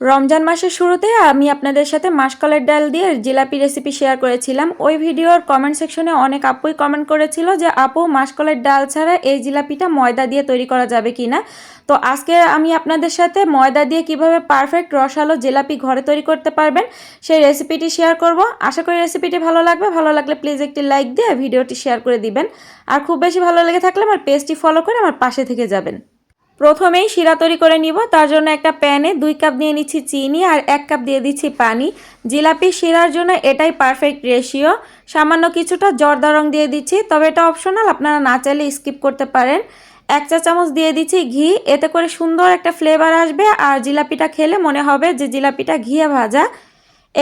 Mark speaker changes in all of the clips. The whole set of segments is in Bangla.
Speaker 1: রমজান মাসের শুরুতে আমি আপনাদের সাথে মাসকলের ডাল দিয়ে জিলাপি রেসিপি শেয়ার করেছিলাম। ওই ভিডিওর কমেন্ট সেকশনে অনেক আপুই কমেন্ট করেছিল যে, আপু, মাসকলের ডাল ছাড়া এই জিলাপিটা ময়দা দিয়ে তৈরি করা যাবে কি না তো আজকে আমি আপনাদের সাথে ময়দা দিয়ে কীভাবে পারফেক্ট রসালো জিলাপি ঘরে তৈরি করতে পারবেন, সেই রেসিপিটি শেয়ার করব। আশা করি রেসিপিটি ভালো লাগবে। ভালো লাগলে প্লিজ একটি লাইক দিয়ে ভিডিওটি শেয়ার করে দিবেন। আর খুব বেশি ভালো লেগে থাকলে আমার পেজটি ফলো করে আমার পাশে থেকে যাবেন। প্রথমেই শিরা তৈরি করে নিব। তার জন্য একটা প্যানে দুই কাপ দিয়ে নিচ্ছি চিনি আর এক কাপ দিয়ে দিচ্ছি পানি। জিলাপি শিরার জন্য এটাই পারফেক্ট রেশিও সামান্য কিছুটা জর্দা রং দিয়ে দিচ্ছি। তবে এটা অপশনাল আপনারা না চাইলে স্কিপ করতে পারেন। এক চা চামচ দিয়ে দিচ্ছি ঘি। এতে করে সুন্দর একটা ফ্লেভার আসবে। আর জিলাপিটা খেলে মনে হবে যে জিলাপিটা ঘিয়ে ভাজা।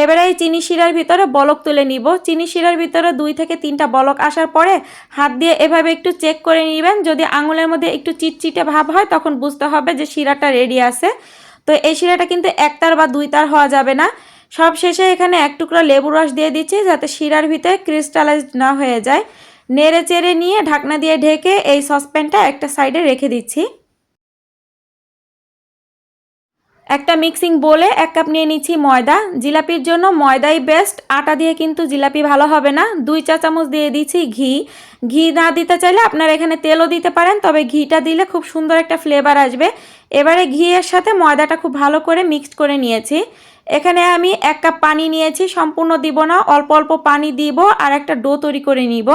Speaker 1: এবারে এই চিনি শিরার ভিতরে বলক তুলে নিব। চিনি শিরার ভিতরে দুই থেকে তিনটা বলক আসার পরে হাত দিয়ে এভাবে একটু চেক করে নেবেন। যদি আঙুলের মধ্যে একটু চিটচিটে ভাব হয়, তখন বুঝতে হবে যে শিরাটা রেডি আছে। তো এই শিরাটা কিন্তু একতার বা দুই তার হওয়া যাবে না। সব শেষে এখানে এক টুকরো লেবু রস দিয়ে দিচ্ছি যাতে শিরার ভিতরে ক্রিস্টালাইজড না হয়ে যায়। নেড়ে চেড়ে নিয়ে ঢাকনা দিয়ে ঢেকে এই সসপ্যানটা একটা সাইডে রেখে দিচ্ছি। একটা মিক্সিং বলে এক কাপ নিয়ে নিচ্ছি ময়দা। জিলাপির জন্য ময়দাই বেস্ট আটা দিয়ে কিন্তু জিলাপি ভালো হবে না। দুই চা চামচ দিয়ে দিচ্ছি ঘি। ঘি না দিতে চাইলে আপনারা এখানে তেলও দিতে পারেন, তবে ঘিটা দিলে খুব সুন্দর একটা ফ্লেভার আসবে। এবারে ঘিয়ের সাথে ময়দাটা খুব ভালো করে মিক্সড করে নিয়েছি। এখানে আমি এক কাপ পানি নিয়েছি, সম্পূর্ণ দিব না, অল্প অল্প পানি দিব আর একটা ডো তৈরি করে নিব।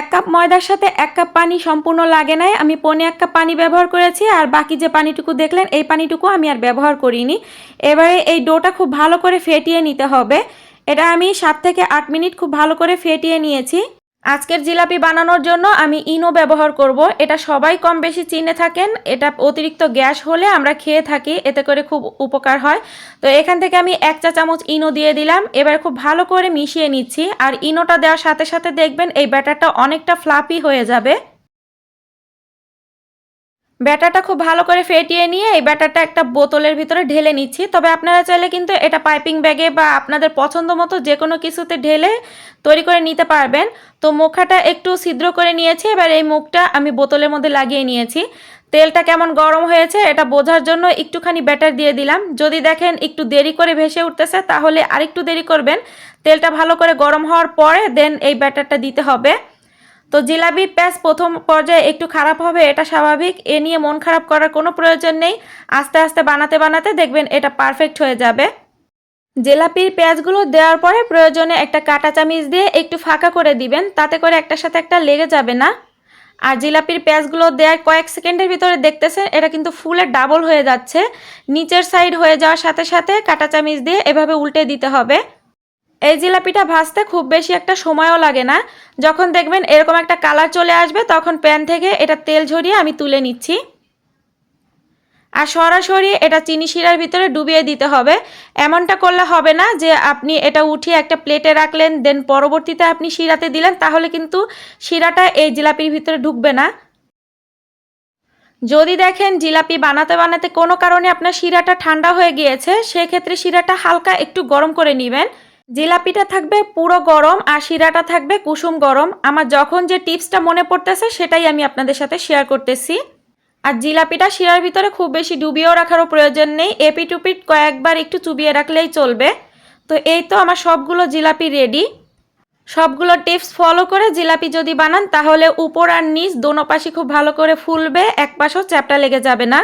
Speaker 1: এক কাপ ময়দার সাথে এক কাপ পানি সম্পূর্ণ লাগে নাই। আমি পনে এক কাপ পানি ব্যবহার করেছি আর বাকি যে পানিটুকু দেখলেন, এই পানিটুকু আমি আর ব্যবহার করিনি। এবারে এই ডোটা খুব ভালো করে ফেটিয়ে নিতে হবে। এটা আমি সাত থেকে আট মিনিট খুব ভালো করে ফেটিয়ে নিয়েছি। আজকের জিলাপি বানানোর জন্য আমি ইনো ব্যবহার করব। এটা সবাই কম বেশি চিনে থাকেন। এটা অতিরিক্ত গ্যাস হলে আমরা খেয়ে থাকি। এতে করে খুব উপকার হয়। তো এখান থেকে আমি এক চা চামচ ইনো দিয়ে দিলাম। এবার খুব ভালো করে মিশিয়ে নিচ্ছি। আর ইনোটা দেওয়ার সাথে সাথে দেখবেন এই ব্যাটারটা অনেকটা ফ্লাপি হয়ে যাবে। ব্যাটারটা খুব ভালো করে ফেটিয়ে নিয়ে এই ব্যাটারটা একটা বোতলের ভিতরে ঢেলে নিচ্ছি। তবে আপনারা চাইলে কিন্তু এটা পাইপিং ব্যাগে বা আপনাদের পছন্দ মতো যে কোনো কিছুতে ঢেলে তৈরি করে নিতে পারবেন। তো মুখাটা একটু ছিদ্র করে নিয়েছি, এবার এই মুখটা আমি বোতলের মধ্যে লাগিয়ে নিয়েছি। তেলটা কেমন গরম হয়েছে এটা বোঝার জন্য একটুখানি ব্যাটার দিয়ে দিলাম। যদি দেখেন একটু দেরি করে ভেসে উঠতেছে, তাহলে আরেকটু দেরি করবেন। তেলটা ভালো করে গরম হওয়ার পরে দেন এই ব্যাটারটা দিতে হবে। তো জিলাপির প্যাঁচ প্রথম পর্যায়ে একটু খারাপ হবে, এটা স্বাভাবিক। এ নিয়ে মন খারাপ করার কোনো প্রয়োজন নেই। আস্তে আস্তে বানাতে বানাতে দেখবেন এটা পারফেক্ট হয়ে যাবে। জিলাপির পেঁয়াজগুলো দেওয়ার পরে প্রয়োজনে একটা কাঁটা চামিচ দিয়ে একটু ফাঁকা করে দিবেন, তাতে করে একটার সাথে একটা লেগে যাবে না। আর জিলাপির পেঁয়াজগুলো দেওয়ার কয়েক সেকেন্ডের ভিতরে দেখতেছেন, এটা কিন্তু ফুলে ডাবল হয়ে যাচ্ছে। নিচের সাইড হয়ে যাওয়ার সাথে সাথে কাঁটা চামিচ দিয়ে এভাবে উল্টে দিতে হবে। এই জিলাপিটা ভাজতে খুব বেশি একটা সময়ও লাগে না। যখন দেখবেন এরকম একটা কালার চলে আসবে, তখন প্যান থেকে এটা তেল ঝরিয়ে আমি তুলে নিচ্ছি। আর সরাসরি এটা চিনি শিরার ভিতরে ডুবিয়ে দিতে হবে। এমনটা করলে হবে না যে আপনি এটা উঠিয়ে একটা প্লেটে রাখলেন, দেন পরবর্তীতে আপনি শিরাতে দিলেন, তাহলে কিন্তু শিরাটা এই জিলাপির ভিতরে ঢুকবে না। যদি দেখেন জিলাপি বানাতে বানাতে কোনো কারণে আপনার শিরাটা ঠান্ডা হয়ে গিয়েছে, সেক্ষেত্রে শিরাটা হালকা একটু গরম করে নেবেন। জিলাপিটা থাকবে পুরো গরম আর শিরাটা থাকবে কুসুম গরম। আমার যখন যে টিপসটা মনে পড়তেছে সেটাই আমি আপনাদের সাথে শেয়ার করতেছি। আর জিলাপিটা শিরার ভিতরে খুব বেশি ডুবিয়েও রাখারও প্রয়োজন নেই। এপিট উপিট কয়েকবার একটু চুবিয়ে রাখলেই চলবে। তো এই তো আমার সবগুলো জিলাপি রেডি সবগুলো টিপস ফলো করে জিলাপি যদি বানান তাহলে উপর আর নিচ দোনো পাশে খুব ভালো করে ফুলবে, এক পাশেও চ্যাপটা লেগে যাবে না।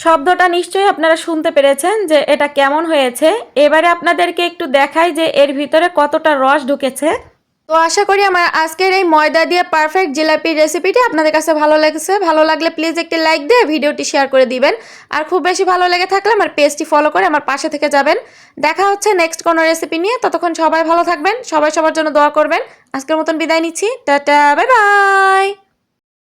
Speaker 1: শব্দটা নিশ্চয়ই আপনারা শুনতে পেরেছেন যে এটা কেমন হয়েছে। এবারে আপনাদেরকে একটু দেখাই যে এর ভিতরে কতটা রস ঢুকেছে। তো আশা করি আমার আজকের এই ময়দা দিয়ে পারফেক্ট জিলাপির রেসিপিটি আপনাদের কাছে ভালো লেগেছে। ভালো লাগলে প্লিজ একটি লাইক দিয়ে ভিডিওটি শেয়ার করে দিবেন। আর খুব বেশি ভালো লেগে থাকলে আমার পেজটি ফলো করে আমার পাশে থেকে যাবেন। দেখা হচ্ছে নেক্সট কোনো রেসিপি নিয়ে। ততক্ষণ সবাই ভালো থাকবেন, সবাই সবার জন্য দোয়া করবেন। আজকের মতন বিদায় নিচ্ছি। Tata bye bye